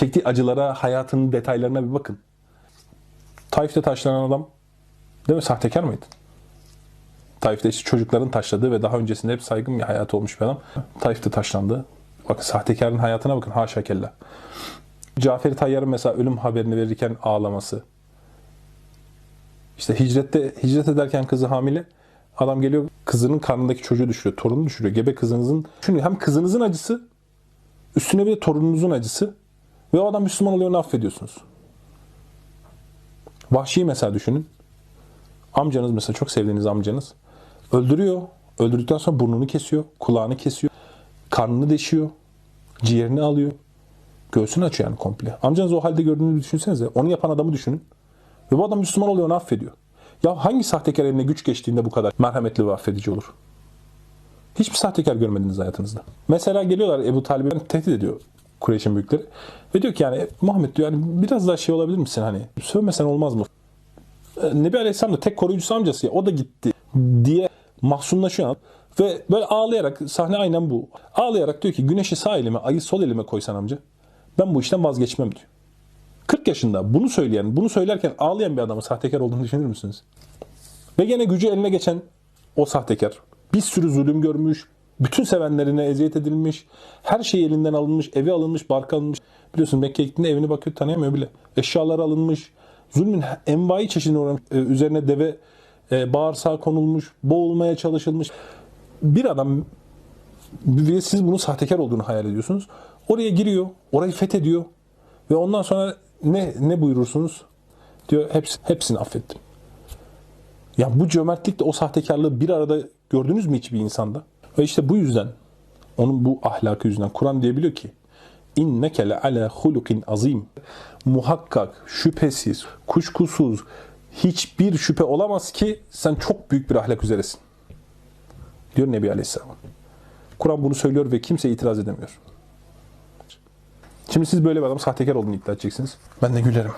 çektiği acılara, hayatının detaylarına bir bakın. Taif'te taşlanan adam değil mi? Sahtekar mıydı? Taif'te işte çocukların taşladığı ve daha öncesinde hep saygın bir hayatı olmuş bir adam. Taif'te taşlandı. Bakın sahtekarın hayatına bakın haşa kella. Cafer Tayyar'ın mesela ölüm haberini verirken ağlaması. İşte hicrette hicret ederken kızı hamile. Adam geliyor kızının karnındaki çocuğu düşürüyor. Torunu düşürüyor. Gebe kızınızın. Şimdi hem kızınızın acısı üstüne bir de torununuzun acısı. Ve o adam Müslüman oluyor onu affediyorsunuz. Vahşi mesela düşünün. Amcanız mesela çok sevdiğiniz amcanız. Öldürüyor. Öldürdükten sonra burnunu kesiyor. Kulağını kesiyor. Karnını deşiyor. Ciğerini alıyor. Göğsünü açıyor yani komple. Amcanız o halde gördüğünü düşünsenize. Onu yapan adamı düşünün. Ve bu adam Müslüman oluyor onu affediyor. Ya hangi sahtekar eline güç geçtiğinde bu kadar merhametli ve affedici olur? Hiçbir sahtekar görmediniz hayatınızda. Mesela geliyorlar Ebu Talib'i tehdit ediyor Kureyş'in büyükleri. Ve diyor ki yani Muhammed diyor yani biraz daha şey olabilir misin hani sövmesen olmaz mı? Ee, Nebi Aleyhisselam da tek koruyucusu amcası ya o da gitti diye mahzunlaşıyor. Ve böyle ağlayarak sahne aynen bu. Ağlayarak diyor ki güneşi sağ elime ayı sol elime koysan amca ben bu işten vazgeçmem diyor. 40 yaşında bunu söyleyen, bunu söylerken ağlayan bir adamın sahtekar olduğunu düşünür müsünüz? Ve gene gücü eline geçen o sahtekar bir sürü zulüm görmüş, bütün sevenlerine eziyet edilmiş, her şey elinden alınmış, evi alınmış, barkı alınmış. Biliyorsun Mekke'ye gittiğinde evini bakıyor tanıyamıyor bile. Eşyaları alınmış, zulmün envai çeşidine uğramış, e, üzerine deve e, bağırsağı konulmuş, boğulmaya çalışılmış. Bir adam ve siz bunun sahtekar olduğunu hayal ediyorsunuz. Oraya giriyor, orayı fethediyor ve ondan sonra ne ne buyurursunuz? Diyor hepsi, hepsini affettim. Ya bu cömertlik de o sahtekarlığı bir arada gördünüz mü hiçbir insanda? Ve işte bu yüzden onun bu ahlakı yüzünden Kur'an diyebiliyor ki inneke le ala hulukin azim. Muhakkak, şüphesiz, kuşkusuz hiçbir şüphe olamaz ki sen çok büyük bir ahlak üzeresin. Diyor Nebi Aleyhisselam. Kur'an bunu söylüyor ve kimse itiraz edemiyor. Şimdi siz böyle bir adam sahtekar olduğunu iddia edeceksiniz. Ben de gülerim.